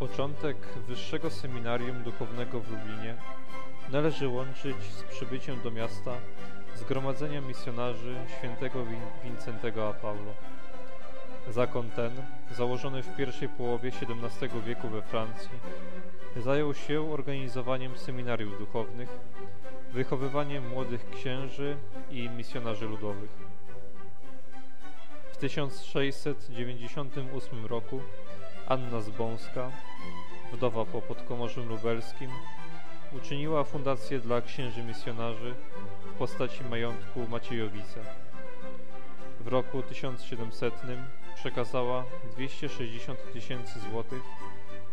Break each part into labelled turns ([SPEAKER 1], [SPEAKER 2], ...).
[SPEAKER 1] Początek Wyższego Seminarium Duchownego w Lublinie należy łączyć z przybyciem do miasta Zgromadzenia Misjonarzy świętego Win- Wincentego a Paulo. Zakon ten, założony w pierwszej połowie XVII wieku we Francji, zajął się organizowaniem seminariów duchownych, wychowywaniem młodych księży i misjonarzy ludowych. W 1698 roku Anna Zbąska, wdowa po podkomorzem lubelskim, uczyniła fundację dla księży misjonarzy w postaci majątku Maciejowice. W roku 1700 przekazała 260 tysięcy złotych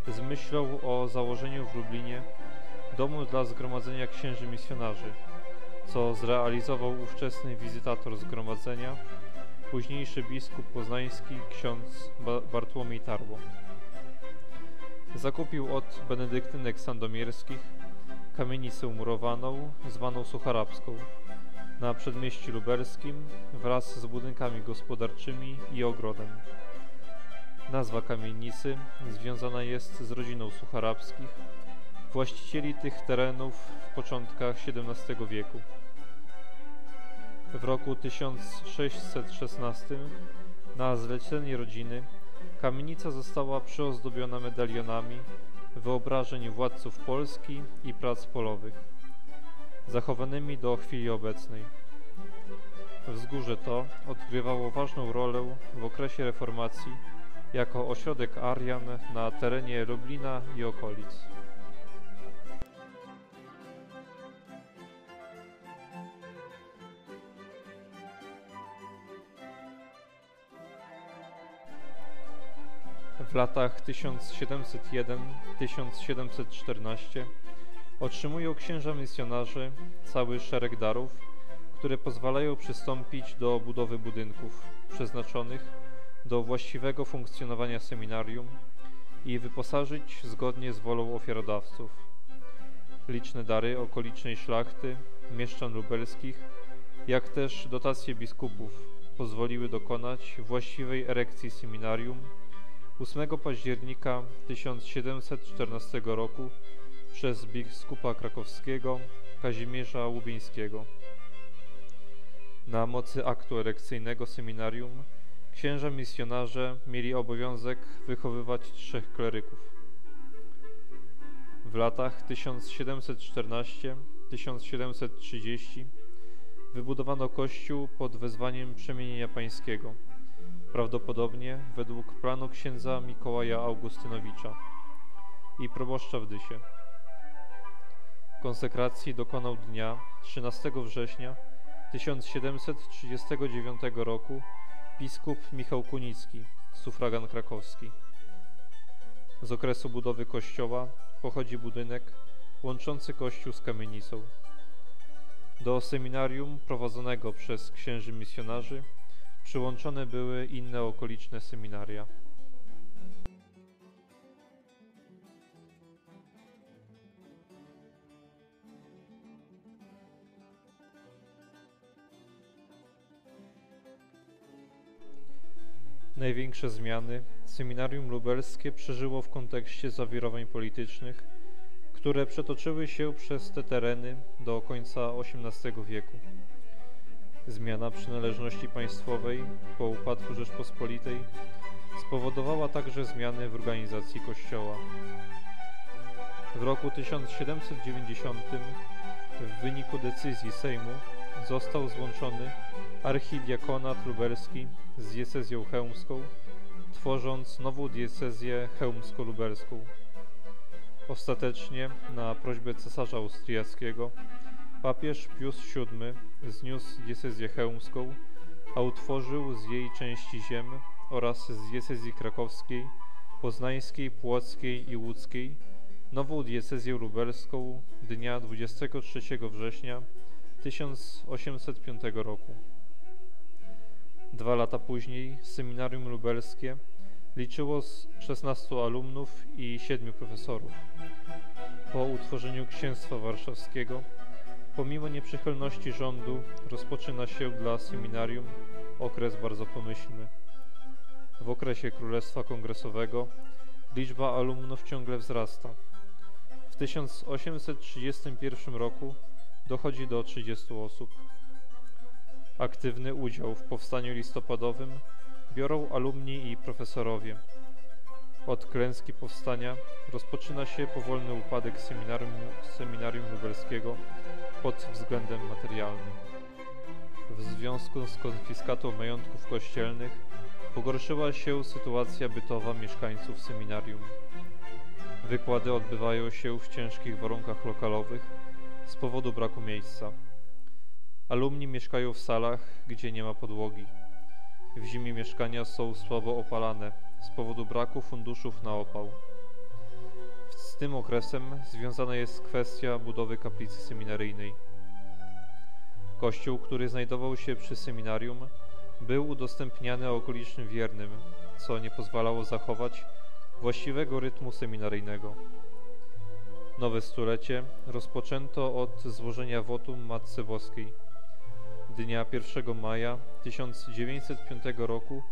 [SPEAKER 1] z myślą o założeniu w Lublinie domu dla zgromadzenia księży misjonarzy, co zrealizował ówczesny wizytator zgromadzenia, późniejszy biskup poznański ksiądz ba Bartłomiej Tarło. Zakupił od benedyktynek sandomierskich kamienicę murowaną, zwaną Sucharabską, na przedmieściu lubelskim wraz z budynkami gospodarczymi i ogrodem. Nazwa kamienicy związana jest z rodziną Sucharabskich, właścicieli tych terenów w początkach XVII wieku. W roku 1616 na zlecenie rodziny kamienica została przyozdobiona medalionami wyobrażeń władców Polski i prac polowych, zachowanymi do chwili obecnej. Wzgórze to odgrywało ważną rolę w okresie reformacji jako ośrodek Arian na terenie Lublina i okolic. Latach 1701-1714 otrzymują księża misjonarze cały szereg darów, które pozwalają przystąpić do budowy budynków przeznaczonych do właściwego funkcjonowania seminarium i wyposażyć zgodnie z wolą ofiarodawców. Liczne dary okolicznej szlachty, mieszczan lubelskich, jak też dotacje biskupów pozwoliły dokonać właściwej erekcji seminarium 8 października 1714 roku przez biskupa krakowskiego Kazimierza Łubińskiego. Na mocy aktu erekcyjnego seminarium księża misjonarze mieli obowiązek wychowywać trzech kleryków. W latach 1714-1730 wybudowano kościół pod wezwaniem przemienienia pańskiego – prawdopodobnie według planu księdza Mikołaja Augustynowicza i proboszcza w Dysie. Konsekracji dokonał dnia 13 września 1739 roku biskup Michał Kunicki, sufragan krakowski. Z okresu budowy kościoła pochodzi budynek łączący kościół z kamienicą. Do seminarium prowadzonego przez księży misjonarzy Przyłączone były inne okoliczne seminaria. Największe zmiany seminarium lubelskie przeżyło w kontekście zawirowań politycznych, które przetoczyły się przez te tereny do końca XVIII wieku. Zmiana przynależności państwowej po upadku Rzeczpospolitej spowodowała także zmiany w organizacji Kościoła. W roku 1790 w wyniku decyzji Sejmu został złączony archidiakonat lubelski z diecezją chełmską, tworząc nową diecezję chełmsko-lubelską. Ostatecznie, na prośbę cesarza austriackiego, Papież Pius VII zniósł diecezję chełmską, a utworzył z jej części ziem oraz z diecezji krakowskiej, poznańskiej, płockiej i łódzkiej nową diecezję lubelską dnia 23 września 1805 roku. Dwa lata później seminarium lubelskie liczyło 16 alumnów i 7 profesorów. Po utworzeniu księstwa warszawskiego Pomimo nieprzychylności rządu rozpoczyna się dla seminarium okres bardzo pomyślny. W okresie Królestwa Kongresowego liczba alumnów ciągle wzrasta. W 1831 roku dochodzi do 30 osób. Aktywny udział w powstaniu listopadowym biorą alumni i profesorowie. Od klęski powstania rozpoczyna się powolny upadek seminarium, seminarium lubelskiego pod względem materialnym. W związku z konfiskatą majątków kościelnych pogorszyła się sytuacja bytowa mieszkańców seminarium. Wykłady odbywają się w ciężkich warunkach lokalowych z powodu braku miejsca. Alumni mieszkają w salach, gdzie nie ma podłogi. W zimie mieszkania są słabo opalane z powodu braku funduszów na opał. Z tym okresem związana jest kwestia budowy kaplicy seminaryjnej. Kościół, który znajdował się przy seminarium, był udostępniany okolicznym wiernym, co nie pozwalało zachować właściwego rytmu seminaryjnego. Nowe stulecie rozpoczęto od złożenia wotum Matce Boskiej. Dnia 1 maja 1905 roku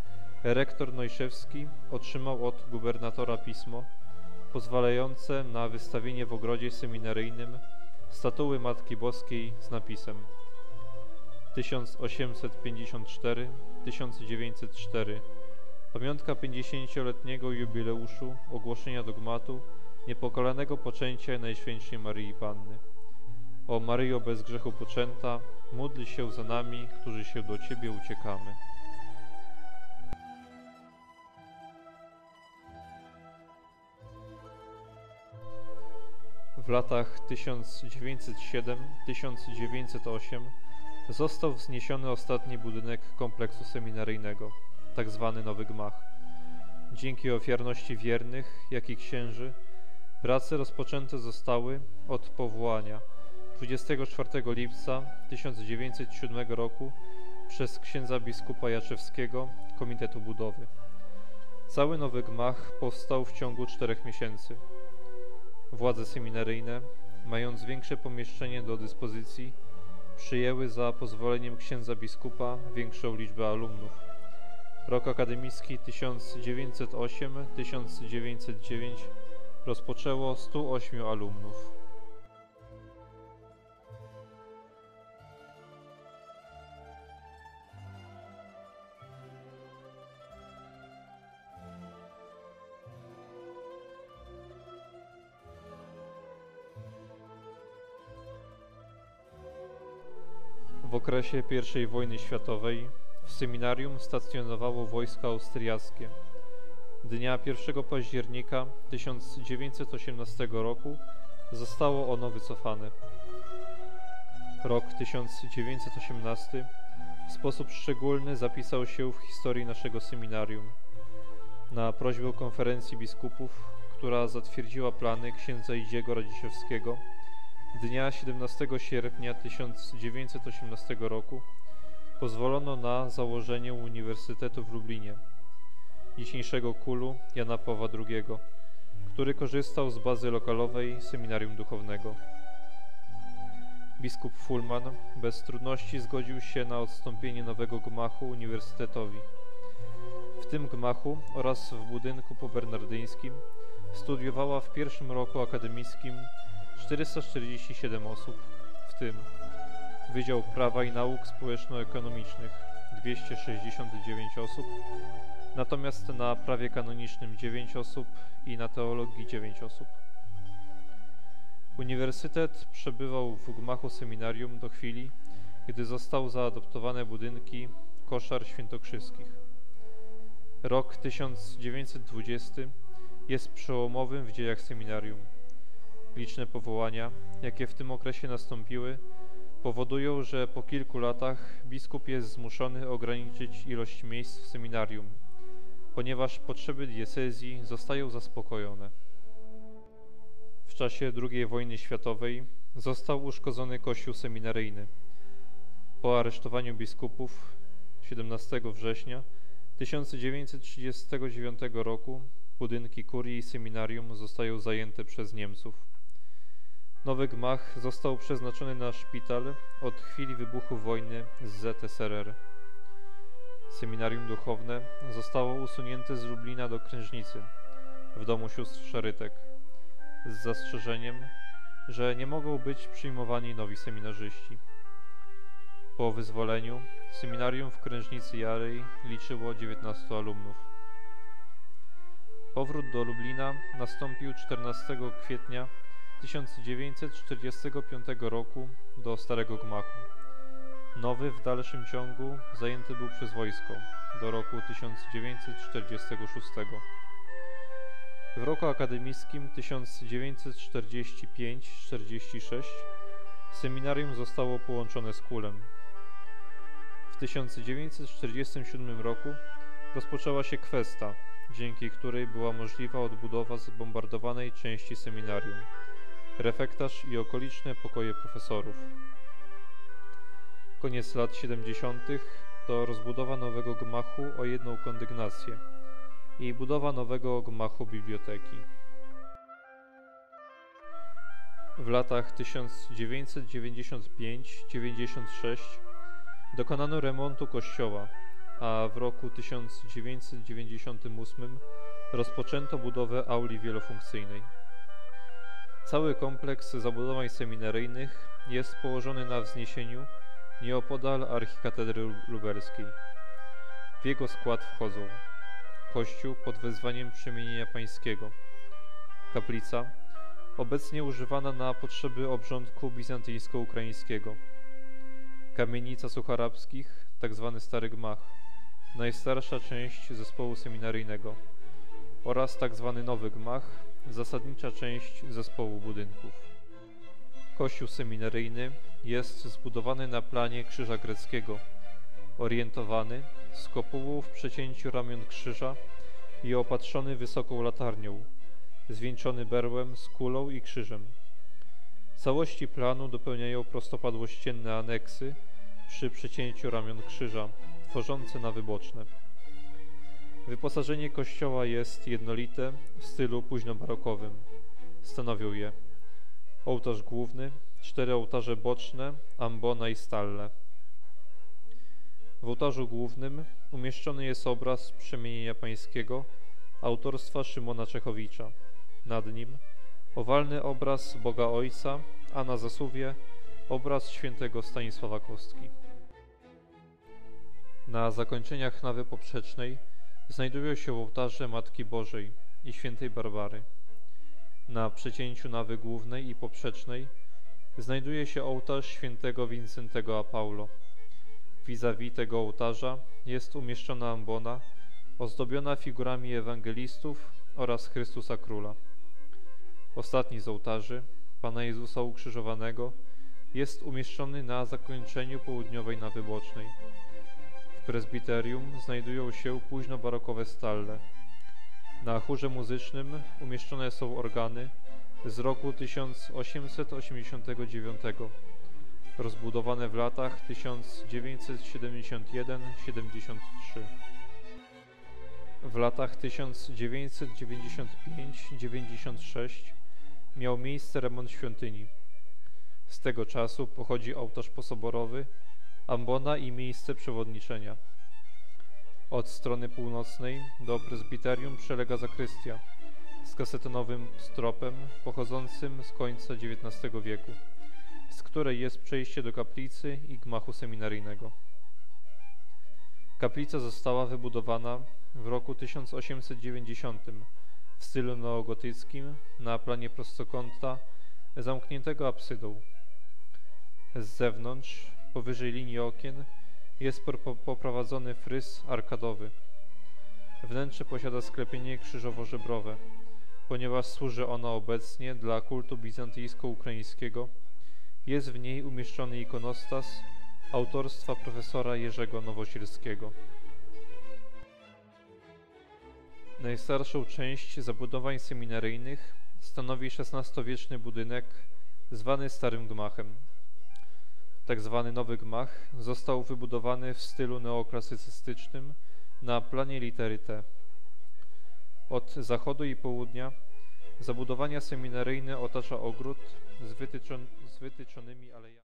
[SPEAKER 1] rektor Nojszewski otrzymał od gubernatora pismo pozwalające na wystawienie w ogrodzie seminaryjnym statuły Matki Boskiej z napisem 1854-1904 Pamiątka 50-letniego jubileuszu ogłoszenia dogmatu niepokalanego poczęcia Najświętszej Maryi Panny. O Maryjo bez grzechu poczęta, módl się za nami, którzy się do Ciebie uciekamy. W latach 1907-1908 został wzniesiony ostatni budynek kompleksu seminaryjnego, tzw. Tak Nowy Gmach. Dzięki ofiarności wiernych, jak i księży, prace rozpoczęte zostały od powołania 24 lipca 1907 roku przez księdza biskupa Jaczewskiego Komitetu Budowy. Cały Nowy Gmach powstał w ciągu czterech miesięcy. Władze seminaryjne, mając większe pomieszczenie do dyspozycji, przyjęły za pozwoleniem księdza biskupa większą liczbę alumnów. Rok akademicki 1908-1909 rozpoczęło 108 alumnów. W okresie I wojny światowej w seminarium stacjonowało wojsko austriackie. Dnia 1 października 1918 roku zostało ono wycofane. Rok 1918 w sposób szczególny zapisał się w historii naszego seminarium. Na prośbę konferencji biskupów, która zatwierdziła plany księdza Idziego Radziszewskiego, Dnia 17 sierpnia 1918 roku pozwolono na założenie Uniwersytetu w Lublinie, dzisiejszego kulu Jana Pawła II, który korzystał z bazy lokalowej Seminarium Duchownego. Biskup Fulman bez trudności zgodził się na odstąpienie nowego gmachu uniwersytetowi. W tym gmachu oraz w budynku pobernardyńskim studiowała w pierwszym roku akademickim 447 osób, w tym Wydział Prawa i Nauk Społeczno-Ekonomicznych 269 osób, natomiast na prawie kanonicznym 9 osób i na teologii 9 osób. Uniwersytet przebywał w gmachu seminarium do chwili, gdy został zaadoptowane budynki koszar świętokrzyskich. Rok 1920 jest przełomowym w dziejach seminarium. Liczne powołania, jakie w tym okresie nastąpiły, powodują, że po kilku latach biskup jest zmuszony ograniczyć ilość miejsc w seminarium, ponieważ potrzeby diecezji zostają zaspokojone. W czasie II wojny światowej został uszkodzony kościół seminaryjny. Po aresztowaniu biskupów 17 września 1939 roku budynki kurii i seminarium zostają zajęte przez Niemców. Nowy gmach został przeznaczony na szpital od chwili wybuchu wojny z ZSRR. Seminarium duchowne zostało usunięte z Lublina do Krężnicy, w domu sióstr Szarytek z zastrzeżeniem, że nie mogą być przyjmowani nowi seminarzyści. Po wyzwoleniu seminarium w Krężnicy Jarej liczyło 19 alumnów. Powrót do Lublina nastąpił 14 kwietnia 1945 roku do Starego Gmachu. Nowy w dalszym ciągu zajęty był przez wojsko do roku 1946. W roku akademickim 1945-46 seminarium zostało połączone z Kulem. W 1947 roku rozpoczęła się kwesta, dzięki której była możliwa odbudowa zbombardowanej części seminarium, refektarz i okoliczne pokoje profesorów. Koniec lat 70. to rozbudowa nowego gmachu o jedną kondygnację i budowa nowego gmachu biblioteki. W latach 1995-96 dokonano remontu kościoła, a w roku 1998 rozpoczęto budowę auli wielofunkcyjnej. Cały kompleks zabudowań seminaryjnych jest położony na wzniesieniu nieopodal archikatedry lubelskiej. W jego skład wchodzą kościół pod wezwaniem przemienienia pańskiego, kaplica, obecnie używana na potrzeby obrządku bizantyjsko-ukraińskiego, kamienica Sucharabskich, tzw. Stary Gmach, najstarsza część zespołu seminaryjnego oraz tzw. Nowy Gmach, zasadnicza część zespołu budynków. Kościół seminaryjny jest zbudowany na planie krzyża greckiego, orientowany z kopułą w przecięciu ramion krzyża i opatrzony wysoką latarnią, zwieńczony berłem z kulą i krzyżem. Całości planu dopełniają prostopadłościenne aneksy przy przecięciu ramion krzyża, tworzące nawy boczne. Wyposażenie kościoła jest jednolite w stylu późnobarokowym. Stanowią je ołtarz główny, cztery ołtarze boczne, ambona i stalle. W ołtarzu głównym umieszczony jest obraz Przemienienia Pańskiego autorstwa Szymona Czechowicza. Nad nim owalny obraz Boga Ojca, a na zasuwie obraz świętego Stanisława Kostki. Na zakończeniach nawy poprzecznej znajdują się ołtarze Matki Bożej i świętej Barbary. Na przecięciu nawy głównej i poprzecznej znajduje się ołtarz świętego Wincentego a Paulo. Vis-a-vis tego ołtarza jest umieszczona ambona ozdobiona figurami ewangelistów oraz Chrystusa Króla. Ostatni z ołtarzy, Pana Jezusa ukrzyżowanego, jest umieszczony na zakończeniu południowej nawy bocznej. Prezbiterium znajdują się późno-barokowe stalle. Na chórze muzycznym umieszczone są organy z roku 1889, rozbudowane w latach 1971-73. W latach 1995-96 miał miejsce remont świątyni. Z tego czasu pochodzi ołtarz posoborowy, ambona i miejsce przewodniczenia. Od strony północnej do prezbiterium przelega zakrystia z kasetonowym stropem pochodzącym z końca XIX wieku, z której jest przejście do kaplicy i gmachu seminaryjnego. Kaplica została wybudowana w roku 1890 w stylu neogotyckim na planie prostokąta zamkniętego apsydą. Z zewnątrz, powyżej linii okien, jest poprowadzony fryz arkadowy. Wnętrze posiada sklepienie krzyżowo-żebrowe, ponieważ służy ono obecnie dla kultu bizantyjsko-ukraińskiego. Jest w niej umieszczony ikonostas autorstwa profesora Jerzego Nowosielskiego. Najstarszą część zabudowań seminaryjnych stanowi XVI-wieczny budynek zwany Starym Gmachem. Tak zwany Nowy Gmach został wybudowany w stylu neoklasycystycznym na planie litery T. Od zachodu i południa zabudowania seminaryjne otacza ogród z, wytyczon z wytyczonymi alejami.